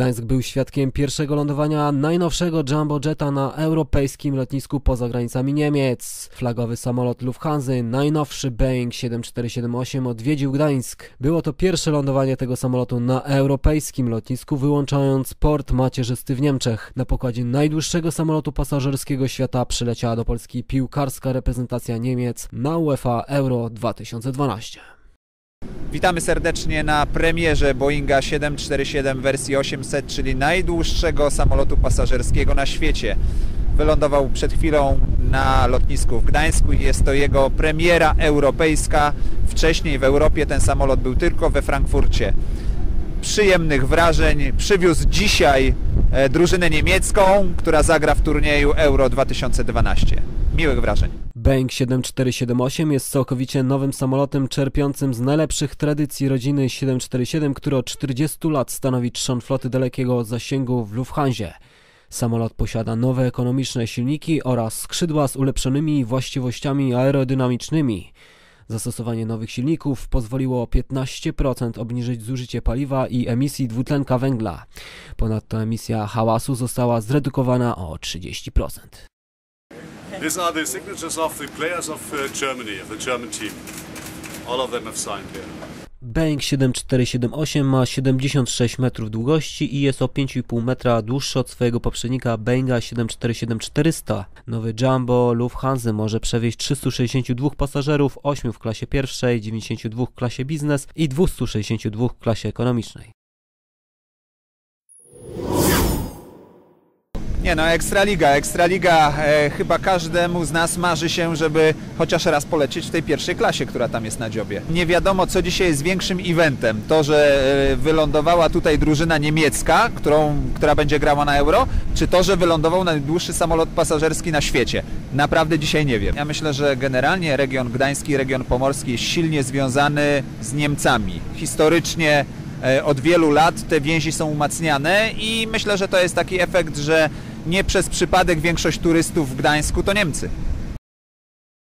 Gdańsk był świadkiem pierwszego lądowania najnowszego jumbo jetta na europejskim lotnisku poza granicami Niemiec. Flagowy samolot Lufthansa, najnowszy Boeing 7478 odwiedził Gdańsk. Było to pierwsze lądowanie tego samolotu na europejskim lotnisku, wyłączając port macierzysty w Niemczech. Na pokładzie najdłuższego samolotu pasażerskiego świata przyleciała do Polski piłkarska reprezentacja Niemiec na UEFA Euro 2012. Witamy serdecznie na premierze Boeinga 747 wersji 800, czyli najdłuższego samolotu pasażerskiego na świecie. Wylądował przed chwilą na lotnisku w Gdańsku i jest to jego premiera europejska. Wcześniej w Europie ten samolot był tylko we Frankfurcie. Przyjemnych wrażeń przywiózł dzisiaj e, drużynę niemiecką, która zagra w turnieju Euro 2012. Miłych wrażeń. Boeing 7478 jest całkowicie nowym samolotem czerpiącym z najlepszych tradycji rodziny 747, który od 40 lat stanowi trzon floty dalekiego zasięgu w Lufthansie. Samolot posiada nowe ekonomiczne silniki oraz skrzydła z ulepszonymi właściwościami aerodynamicznymi. Zastosowanie nowych silników pozwoliło o 15% obniżyć zużycie paliwa i emisji dwutlenka węgla. Ponadto emisja hałasu została zredukowana o 30%. These are the signatures of the players of uh, Germany, of the German team. All of them have signed here. Boeing 7478 ma 76 metrów długości i jest o 5,5 metra dłuższy od swojego poprzednika Boeinga 747-400. Nowy Jumbo Lufthansa może przewieźć 362 pasażerów, 8 w klasie pierwszej, 92 w klasie biznes i 262 w klasie ekonomicznej. Nie no, Ekstraliga. Ekstraliga, e, chyba każdemu z nas marzy się, żeby chociaż raz polecieć w tej pierwszej klasie, która tam jest na dziobie. Nie wiadomo, co dzisiaj jest większym eventem. To, że e, wylądowała tutaj drużyna niemiecka, którą, która będzie grała na Euro, czy to, że wylądował najdłuższy samolot pasażerski na świecie. Naprawdę dzisiaj nie wiem. Ja myślę, że generalnie region gdański, region pomorski jest silnie związany z Niemcami. Historycznie e, od wielu lat te więzi są umacniane i myślę, że to jest taki efekt, że nie przez przypadek większość turystów w Gdańsku to Niemcy.